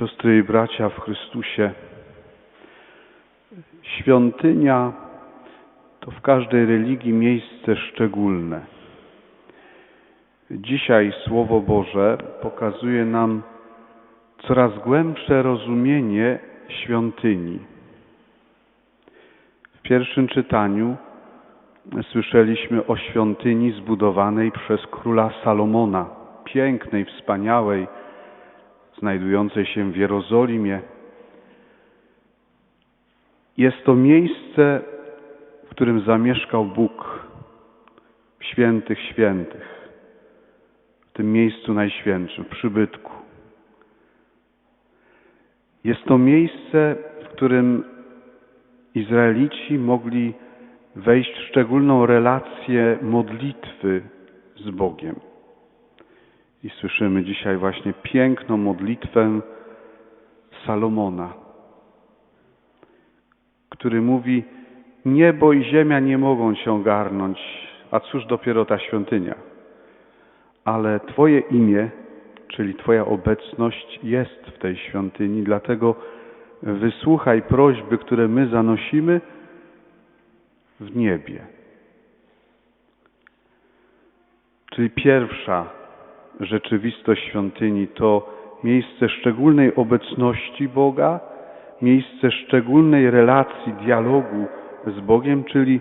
Siostry i bracia w Chrystusie, świątynia to w każdej religii miejsce szczególne. Dzisiaj Słowo Boże pokazuje nam coraz głębsze rozumienie świątyni. W pierwszym czytaniu słyszeliśmy o świątyni zbudowanej przez króla Salomona, pięknej, wspaniałej, znajdującej się w Jerozolimie. Jest to miejsce, w którym zamieszkał Bóg, w świętych świętych, w tym miejscu najświętszym, w przybytku. Jest to miejsce, w którym Izraelici mogli wejść w szczególną relację modlitwy z Bogiem. I słyszymy dzisiaj właśnie piękną modlitwę Salomona, który mówi: Niebo i ziemia nie mogą cię ogarnąć, a cóż dopiero ta świątynia. Ale Twoje imię, czyli Twoja obecność jest w tej świątyni, dlatego wysłuchaj prośby, które my zanosimy w niebie. Czyli pierwsza rzeczywistość świątyni to miejsce szczególnej obecności Boga, miejsce szczególnej relacji, dialogu z Bogiem, czyli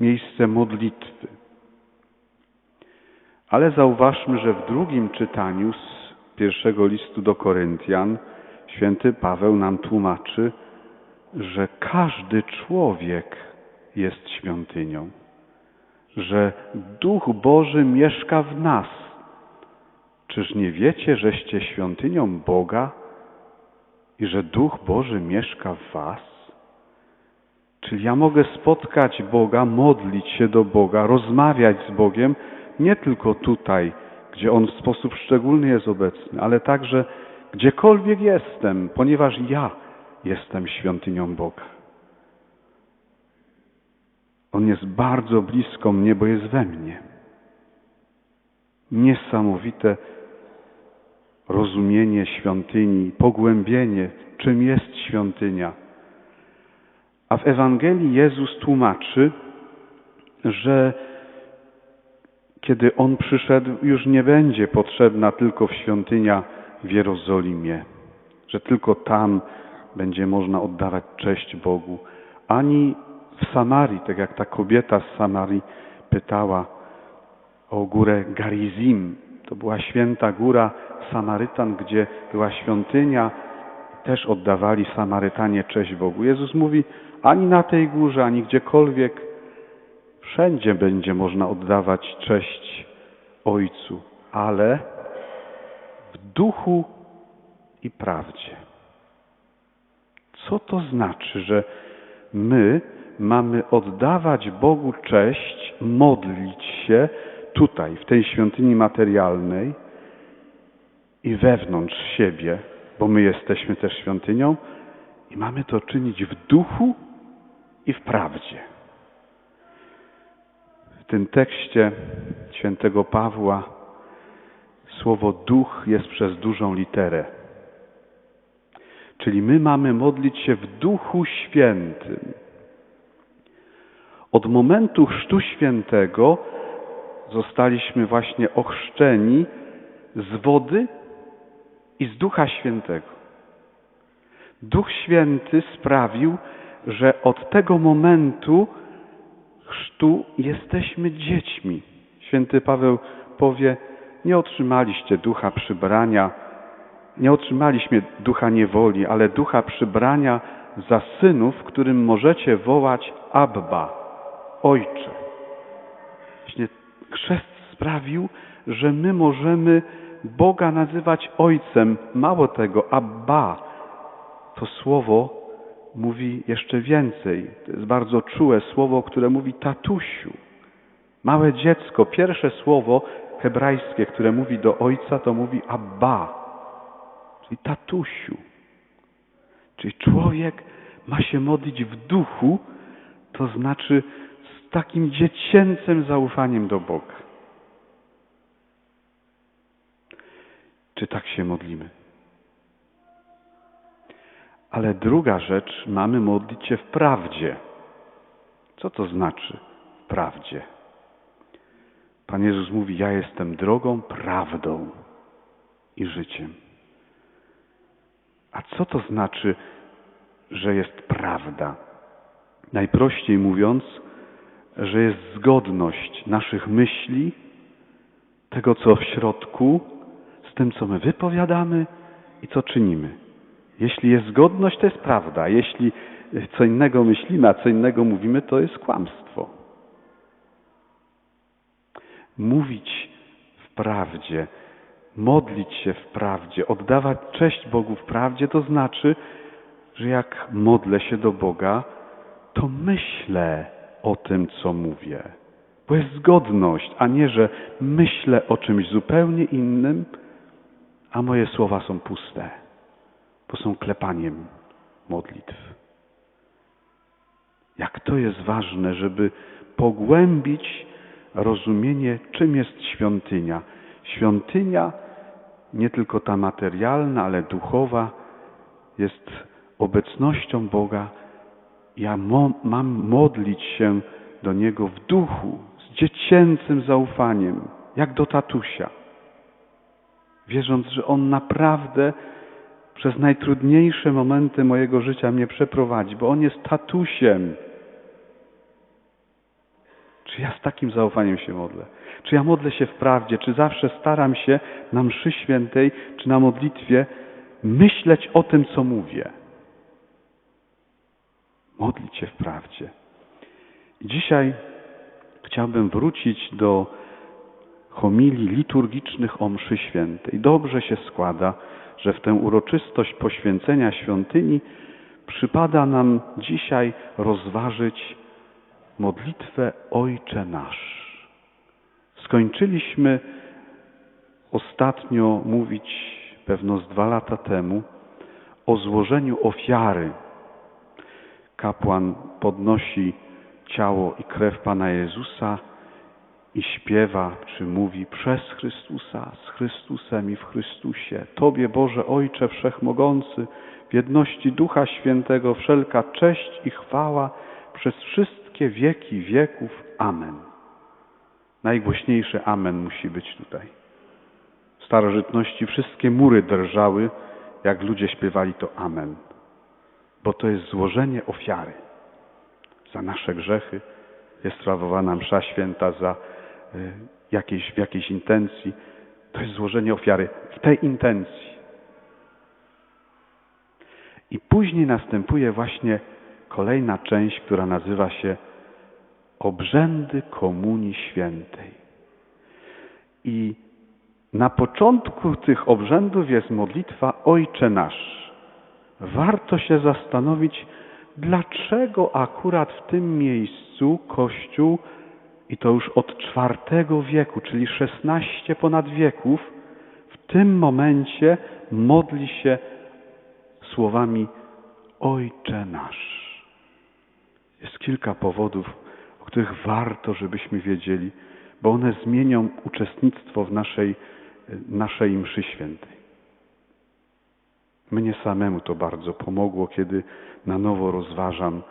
miejsce modlitwy. Ale zauważmy, że w drugim czytaniu z pierwszego listu do Koryntian święty Paweł nam tłumaczy, że każdy człowiek jest świątynią, że Duch Boży mieszka w nas. Czyż nie wiecie, żeście świątynią Boga i że Duch Boży mieszka w was? Czyli ja mogę spotkać Boga, modlić się do Boga, rozmawiać z Bogiem, nie tylko tutaj, gdzie On w sposób szczególny jest obecny, ale także gdziekolwiek jestem, ponieważ ja jestem świątynią Boga. On jest bardzo blisko mnie, bo jest we mnie. Niesamowite rozumienie świątyni, pogłębienie, czym jest świątynia. A w Ewangelii Jezus tłumaczy, że kiedy On przyszedł, już nie będzie potrzebna tylko świątynia w Jerozolimie, że tylko tam będzie można oddawać cześć Bogu, ani w Samarii, tak jak ta kobieta z Samarii pytała o górę Garizim. To była święta góra Samarytan, gdzie była świątynia. Też oddawali Samarytanie cześć Bogu. Jezus mówi, ani na tej górze, ani gdziekolwiek, wszędzie będzie można oddawać cześć Ojcu, ale w duchu i prawdzie. Co to znaczy, że my mamy oddawać Bogu cześć, modlić się tutaj, w tej świątyni materialnej i wewnątrz siebie, bo my jesteśmy też świątynią i mamy to czynić w duchu i w prawdzie. W tym tekście świętego Pawła słowo duch jest przez dużą literę. Czyli my mamy modlić się w duchu świętym. Od momentu Chrztu Świętego zostaliśmy właśnie ochrzczeni z wody i z Ducha Świętego. Duch Święty sprawił, że od tego momentu chrztu jesteśmy dziećmi. Święty Paweł powie, nie otrzymaliście ducha przybrania, nie otrzymaliśmy ducha niewoli, ale ducha przybrania za synów, którym możecie wołać Abba, Ojcze. Właśnie chrzest sprawił, że my możemy Boga nazywać Ojcem. Mało tego, Abba. To słowo mówi jeszcze więcej. To jest bardzo czułe słowo, które mówi tatusiu. Małe dziecko, pierwsze słowo hebrajskie, które mówi do ojca, to mówi Abba, czyli tatusiu. Czyli człowiek ma się modlić w duchu, to znaczy z takim dziecięcym zaufaniem do Boga. Czy tak się modlimy? Ale druga rzecz, mamy modlić się w prawdzie. Co to znaczy w prawdzie? Pan Jezus mówi: Ja jestem drogą, prawdą i życiem. A co to znaczy, że jest prawda? Najprościej mówiąc, że jest zgodność naszych myśli, tego co w środku, tym co my wypowiadamy i co czynimy. Jeśli jest zgodność, to jest prawda. Jeśli co innego myślimy, a co innego mówimy, to jest kłamstwo. Mówić w prawdzie, modlić się w prawdzie, oddawać cześć Bogu w prawdzie, to znaczy, że jak modlę się do Boga, to myślę o tym, co mówię. Bo jest zgodność, a nie, że myślę o czymś zupełnie innym, a moje słowa są puste, bo są klepaniem modlitw. Jak to jest ważne, żeby pogłębić rozumienie, czym jest świątynia. Świątynia, nie tylko ta materialna, ale duchowa, jest obecnością Boga. Ja mo mam modlić się do Niego w duchu, z dziecięcym zaufaniem, jak do tatusia, wierząc, że On naprawdę przez najtrudniejsze momenty mojego życia mnie przeprowadzi, bo On jest tatusiem. Czy ja z takim zaufaniem się modlę? Czy ja modlę się w prawdzie? Czy zawsze staram się na mszy świętej, czy na modlitwie myśleć o tym, co mówię? Modlić się w prawdzie. I dzisiaj chciałbym wrócić do homilii liturgicznych o mszy świętej. Dobrze się składa, że w tę uroczystość poświęcenia świątyni przypada nam dzisiaj rozważyć modlitwę Ojcze Nasz. Skończyliśmy ostatnio mówić, pewno z dwa lata temu, o złożeniu ofiary. Kapłan podnosi ciało i krew Pana Jezusa i śpiewa, czy mówi przez Chrystusa, z Chrystusem i w Chrystusie. Tobie, Boże Ojcze Wszechmogący, w jedności Ducha Świętego wszelka cześć i chwała przez wszystkie wieki wieków. Amen. Najgłośniejszy Amen musi być tutaj. W starożytności wszystkie mury drżały, jak ludzie śpiewali to Amen. Bo to jest złożenie ofiary za nasze grzechy. Jest sprawowana msza święta za jakiejś, w jakiejś intencji. To jest złożenie ofiary w tej intencji. I później następuje właśnie kolejna część, która nazywa się obrzędy Komunii Świętej. I na początku tych obrzędów jest modlitwa Ojcze Nasz. Warto się zastanowić, dlaczego akurat w tym miejscu Kościół, i to już od IV wieku, czyli 16 ponad wieków, w tym momencie modli się słowami Ojcze nasz. Jest kilka powodów, o których warto, żebyśmy wiedzieli, bo one zmienią uczestnictwo w naszej, naszej mszy świętej. Mnie samemu to bardzo pomogło, kiedy na nowo rozważam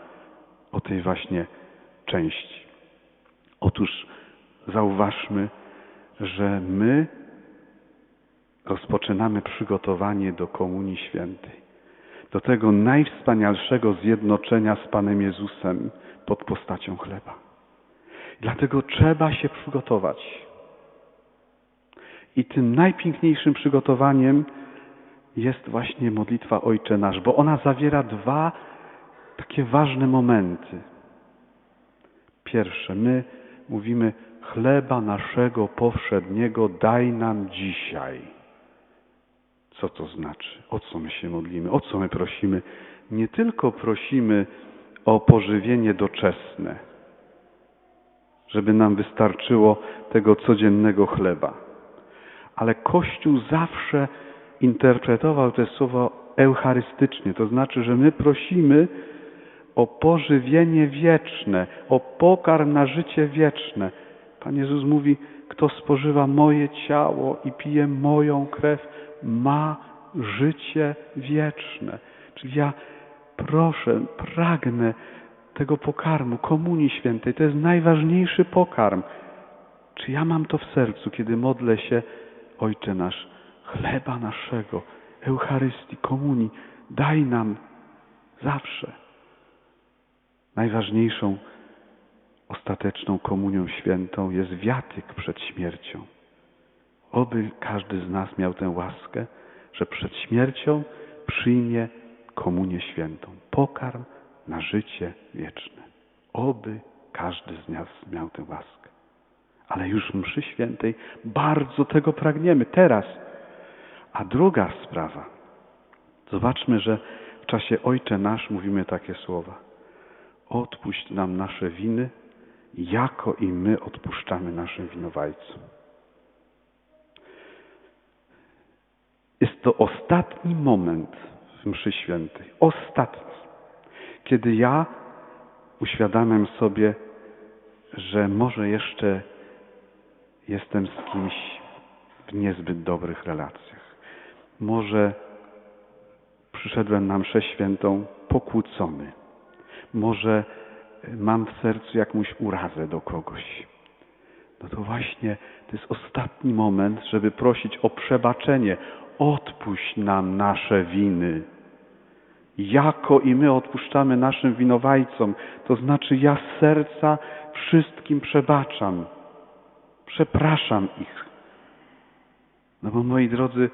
o tej właśnie części. Otóż zauważmy, że my rozpoczynamy przygotowanie do Komunii Świętej, do tego najwspanialszego zjednoczenia z Panem Jezusem pod postacią chleba. Dlatego trzeba się przygotować. I tym najpiękniejszym przygotowaniem jest właśnie modlitwa Ojcze Nasz, bo ona zawiera dwa takie ważne momenty. Pierwsze, my mówimy chleba naszego powszedniego daj nam dzisiaj. Co to znaczy? O co my się modlimy? O co my prosimy? Nie tylko prosimy o pożywienie doczesne, żeby nam wystarczyło tego codziennego chleba, ale Kościół zawsze interpretował te słowo eucharystycznie. To znaczy, że my prosimy o pożywienie wieczne, o pokarm na życie wieczne. Pan Jezus mówi, kto spożywa moje ciało i pije moją krew, ma życie wieczne. Czyli ja proszę, pragnę tego pokarmu, Komunii Świętej. To jest najważniejszy pokarm. Czy ja mam to w sercu, kiedy modlę się, Ojcze nasz, chleba naszego, Eucharystii, Komunii, daj nam zawsze. Najważniejszą, ostateczną komunią świętą jest wiatyk przed śmiercią. Oby każdy z nas miał tę łaskę, że przed śmiercią przyjmie komunię świętą, pokarm na życie wieczne. Oby każdy z nas miał tę łaskę. Ale już w mszy świętej bardzo tego pragniemy teraz. A druga sprawa. Zobaczmy, że w czasie Ojcze Nasz mówimy takie słowa. Odpuść nam nasze winy, jako i my odpuszczamy naszym winowajcom. Jest to ostatni moment w mszy świętej. Ostatni. Kiedy ja uświadamiam sobie, że może jeszcze jestem z kimś w niezbyt dobrych relacjach. Może przyszedłem na mszę świętą pokłócony. Może mam w sercu jakąś urazę do kogoś. No to właśnie to jest ostatni moment, żeby prosić o przebaczenie. Odpuść nam nasze winy. Jako i my odpuszczamy naszym winowajcom. To znaczy ja z serca wszystkim przebaczam. Przepraszam ich. No bo moi drodzy,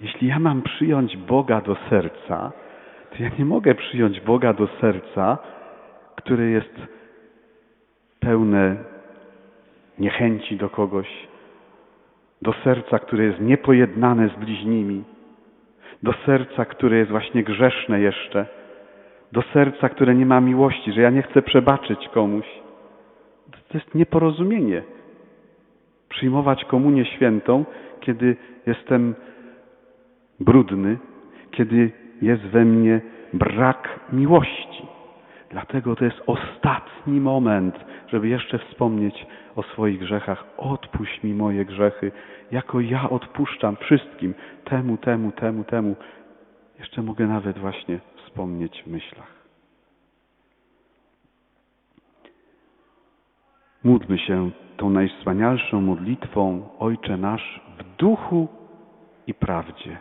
jeśli ja mam przyjąć Boga do serca, ja nie mogę przyjąć Boga do serca, które jest pełne niechęci do kogoś, do serca, które jest niepojednane z bliźnimi, do serca, które jest właśnie grzeszne jeszcze, do serca, które nie ma miłości, że ja nie chcę przebaczyć komuś. To jest nieporozumienie. Przyjmować komunię świętą, kiedy jestem brudny, kiedy jest we mnie brak miłości. Dlatego to jest ostatni moment, żeby jeszcze wspomnieć o swoich grzechach. Odpuść mi moje grzechy, jako ja odpuszczam wszystkim, temu, temu, temu, temu. Jeszcze mogę nawet właśnie wspomnieć w myślach. Módlmy się tą najwspanialszą modlitwą Ojcze Nasz w duchu i prawdzie,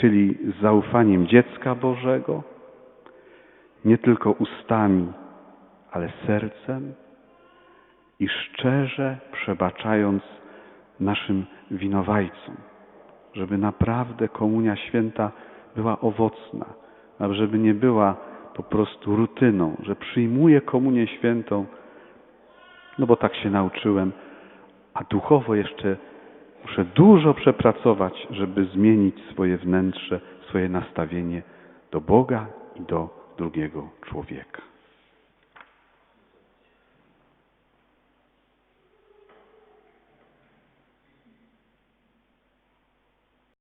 czyli z zaufaniem dziecka Bożego, nie tylko ustami, ale sercem i szczerze przebaczając naszym winowajcom, żeby naprawdę komunia święta była owocna, a żeby nie była po prostu rutyną, że przyjmuję komunię świętą, no bo tak się nauczyłem, a duchowo jeszcze muszę dużo przepracować, żeby zmienić swoje wnętrze, swoje nastawienie do Boga i do drugiego człowieka.